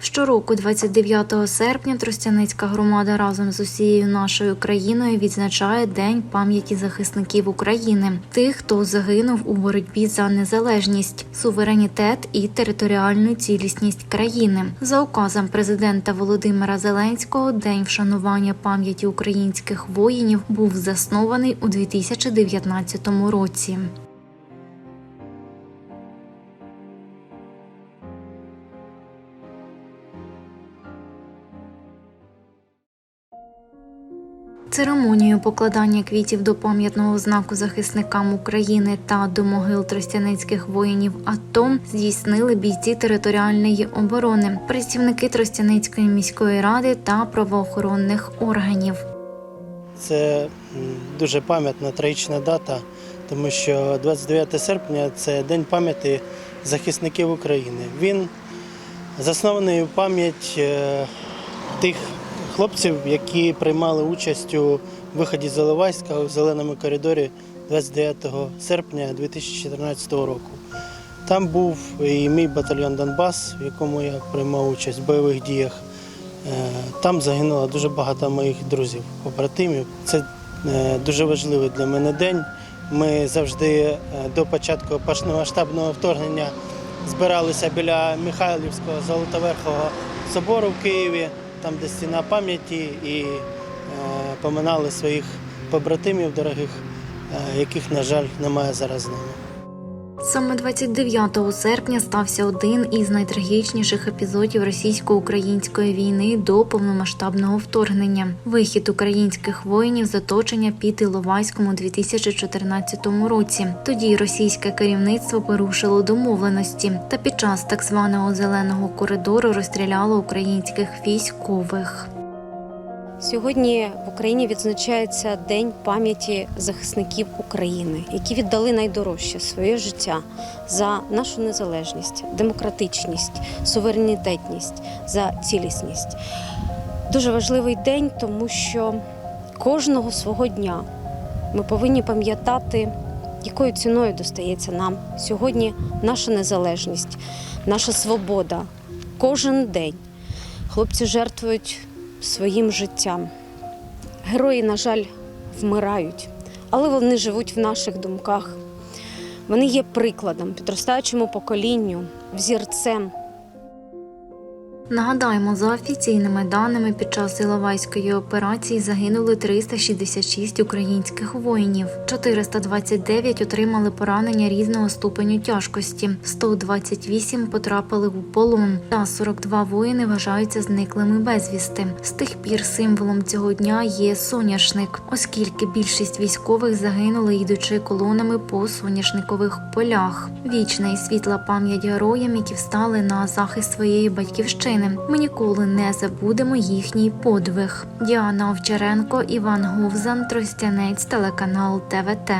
Щороку, 29 серпня, Тростяницька громада разом з усією нашою країною відзначає День пам'яті захисників України, тих, хто загинув у боротьбі за незалежність, суверенітет і територіальну цілісність країни. За указом президента Володимира Зеленського, День вшанування пам'яті українських воїнів був заснований у 2019 році. Церемонію покладання квітів до пам'ятного знаку захисникам України та до могил тростяницьких воїнів АТО здійснили бійці територіальної оборони, працівники Тростяницької міської ради та правоохоронних органів. Це дуже пам'ятна трагічна дата, тому що 29 серпня це День пам'яті захисників України. Він заснований у пам'ять е, тих хлопців, які приймали участь у виході з Іловайська у зеленому коридорі 29 серпня 2014 року. Там був і мій батальйон Донбас, в якому я приймав участь в бойових діях. Е, Там загинуло дуже багато моїх друзів, побратимів. Це е, дуже важливий для мене день. Ми завжди е, до початку повномасштабного вторгнення збиралися біля Михайлівського Золотоверхового собору в Києві, там де стіна пам'яті, і е, поминали своїх побратимів дорогих, е, яких, на жаль, немає зараз з нами. Саме 29 серпня стався один із найтрагічніших епізодів російсько-української війни до повномасштабного вторгнення. Вихід українських воїнів з оточення під Іловайськом у 2014 році. Тоді російське керівництво порушило домовленості та під час так званого зеленого коридору розстріляло українських військових. Сьогодні в Україні відзначається День пам'яті захисників України, які віддали найдорожче своє життя за нашу незалежність, демократичність, суверенітетність, за цілісність. Дуже важливий день, тому що кожного свого дня ми повинні пам'ятати, якою ціною достається нам сьогодні наша незалежність, наша свобода. Кожен день хлопці жертвують своїм життям. Герої, на жаль, вмирають, але вони живуть в наших думках. Вони є прикладом підростаючому поколінню, взірцем. Нагадаємо, за офіційними даними, під час Іловайської операції загинули 366 українських воїнів, 429 отримали поранення різного ступеню тяжкості, 128 потрапили у полон, та 42 воїни вважаються зниклими безвісти. З тих пір символом цього дня є соняшник, оскільки більшість військових загинули, йдучи колонами по соняшникових полях. Вічна і світла пам'ять героям, які встали на захист своєї батьківщини. Ми ніколи не забудемо їхній подвиг. Діана Овчаренко, Іван Говзан, Тростянець, телеканал ТВТ.